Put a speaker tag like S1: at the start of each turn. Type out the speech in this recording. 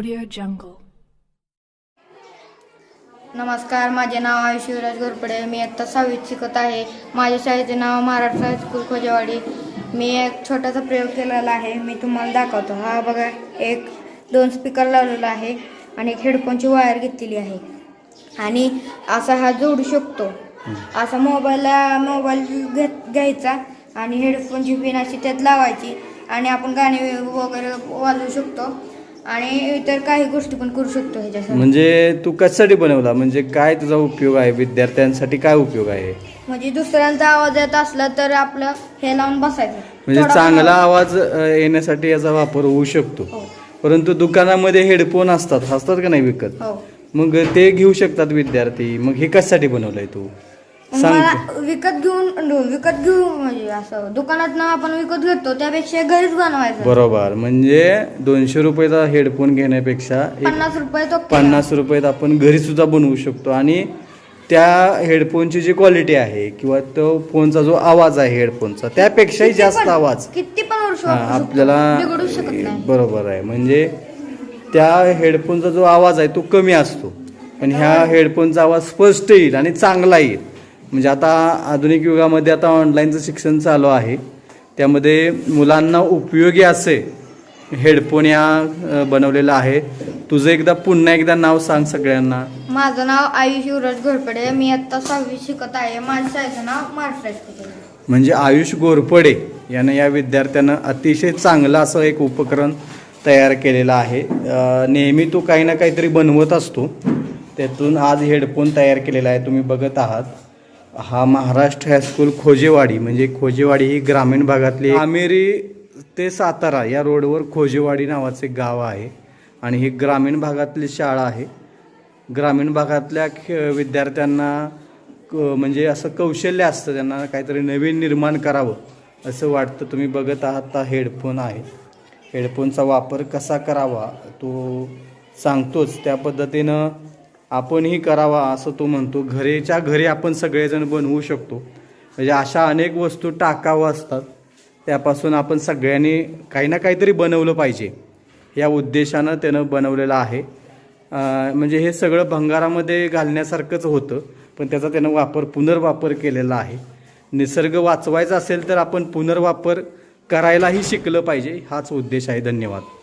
S1: Audio Jungle.
S2: नमस्कार माझे नाव आहे शिवराज घोरपडे. मी आत्ता सहावीत शिकत आहे. माझ्या शाळेचे नाव महाराष्ट्र हायस्कूल खोजेवाडी. मी एक छोटासा प्रयोग केलेला आहे. मी तुम्हाला दाखवतो. हा बघा एक दोन स्पीकर लावलेला आहे आणि एक हेडफोनची वायर घेतलेली आहे. आणि असा हा जोडू शकतो. असा मोबाईलला मोबाईल घेत घ्यायचा आणि हेडफोनची पिन अशी त्यात लावायची आणि आपण गाणे वगैरे वाजवू शकतो. आणि इतर काही गोष्टी पण करू शकतो ह्याच्यासाठी.
S3: म्हणजे तू कशासाठी बनवला? म्हणजे काय तुझा उपयोग आहे? विद्यार्थ्यांसाठी काय उपयोग आहे?
S2: म्हणजे दुसऱ्यांचा आवाज येत असला तर आपलं हे लावून बसायचं.
S3: म्हणजे
S2: थोडा
S3: चांगला आवाज अ, येण्यासाठी याचा वापर होऊ शकतो.
S2: हो.
S3: परंतु दुकानामध्ये हेडफोन असतात असतात का नाही विकत?
S2: हो.
S3: मग ते घेऊ शकतात विद्यार्थी. मग हे कशासाठी बनवलंय तू?
S2: मला विकत घेऊन विकत घेऊ म्हणजे असं. दुकानात ना आपण विकत घेतो त्यापेक्षा घरीच बनवायचं.
S3: बरोबर. म्हणजे दोनशे रुपयाचा हेडफोन घेण्यापेक्षा
S2: पन्नास रुपये तो
S3: पन्नास रुपयात आपण घरी सुद्धा बनवू शकतो. आणि त्या हेडफोनची जी क्वालिटी आहे किंवा तो फोनचा जो आवाज आहे हेडफोनचा त्यापेक्षाही जास्त आवाज.
S2: किती पण वर्ष.
S3: आपल्याला बरोबर आहे. म्हणजे त्या हेडफोनचा जो आवाज आहे तो कमी असतो. पण ह्या हेडफोनचा आवाज स्पष्ट येईल आणि चांगला येईल. म्हणजे आता आधुनिक युगामध्ये आता ऑनलाईनचं शिक्षण चालू आहे. त्यामध्ये मुलांना उपयोगी असे हेडफोन या बनवलेला आहे. तुझं एकदा पुन्हा एकदा नाव सांग सगळ्यांना.
S2: माझं नाव आयुष युवराज घोरपडे. मी आता सहावी शिकत आहे. माझ्या शाळेचं नाव महाराष्ट्र.
S3: म्हणजे आयुष गोरपडे यानं या विद्यार्थ्यानं अतिशय चांगलं असं एक उपकरण तयार केलेलं आहे. नेहमी तो काही ना काहीतरी बनवत असतो. त्यातून आज हेडफोन तयार केलेला आहे. तुम्ही बघत आहात. हा महाराष्ट्र हायस्कूल खोजेवाडी म्हणजे खोजेवाडी ही ग्रामीण भागातली आमेरी ते सातारा या रोडवर खोजेवाडी नावाचे गाव आहे आणि ही ग्रामीण भागातली शाळा आहे. ग्रामीण भागातल्या खे विद्यार्थ्यांना क- म्हणजे असं कौशल्य असतं त्यांना काहीतरी नवीन निर्माण करावं असं वाटतं. तुम्ही बघत आहात हा हेडफोन आहे. हेडफोनचा वापर कसा करावा तो सांगतोच. त्या पद्धतीनं आपणही करावा असं तो म्हणतो. घरेच्या घरी आपण सगळेजण बनवू शकतो. म्हणजे अशा अनेक वस्तू टाकावं असतात. त्यापासून आपण सगळ्यांनी काही ना काहीतरी बनवलं पाहिजे. या उद्देशानं त्यानं बनवलेलं आहे. म्हणजे हे सगळं भंगारामध्ये घालण्यासारखंच होतं. पण त्याचा त्यानं वापर पुनर्वापर केलेला आहे. निसर्ग वाचवायचा असेल तर आपण पुनर्वापर करायलाही शिकलं पाहिजे. हाच उद्देश आहे. धन्यवाद.